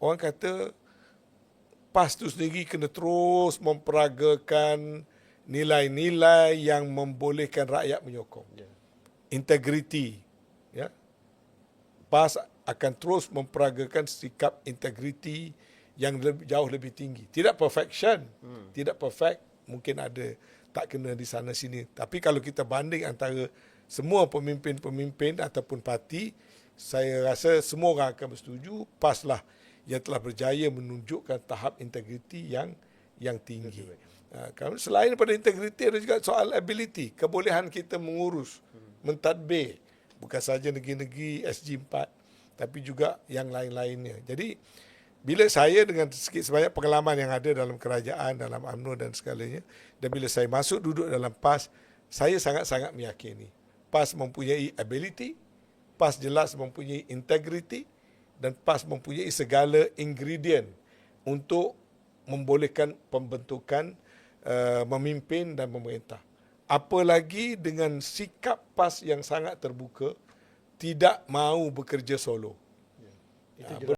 orang kata PAS tu sendiri kena terus memperagakan nilai-nilai yang membolehkan rakyat menyokong. Ya. Integriti. Ya. PAS akan terus memperagakan sikap integriti yang lebih, jauh lebih tinggi. Tidak perfection. Hmm. Tidak perfect. Mungkin ada tak kena di sana sini. Tapi kalau kita banding antara semua pemimpin-pemimpin ataupun parti, saya rasa semua orang akan bersetuju PAS lah yang telah berjaya menunjukkan tahap integriti yang yang tinggi. Ha, kalau selain daripada integriti ada juga soal ability, kebolehan kita mengurus, mentadbir bukan saja negeri-negeri SG4 tapi juga yang lain-lainnya. Jadi bila saya dengan sikit sebanyak pengalaman yang ada dalam kerajaan, dalam UMNO dan segalanya dan bila saya masuk duduk dalam PAS, saya sangat-sangat meyakini PAS mempunyai ability, PAS jelas mempunyai integrity dan PAS mempunyai segala ingredient untuk membolehkan pembentukan uh, memimpin dan memerintah. Apalagi dengan sikap PAS yang sangat terbuka, tidak mahu bekerja solo. Itu Ya, jelas.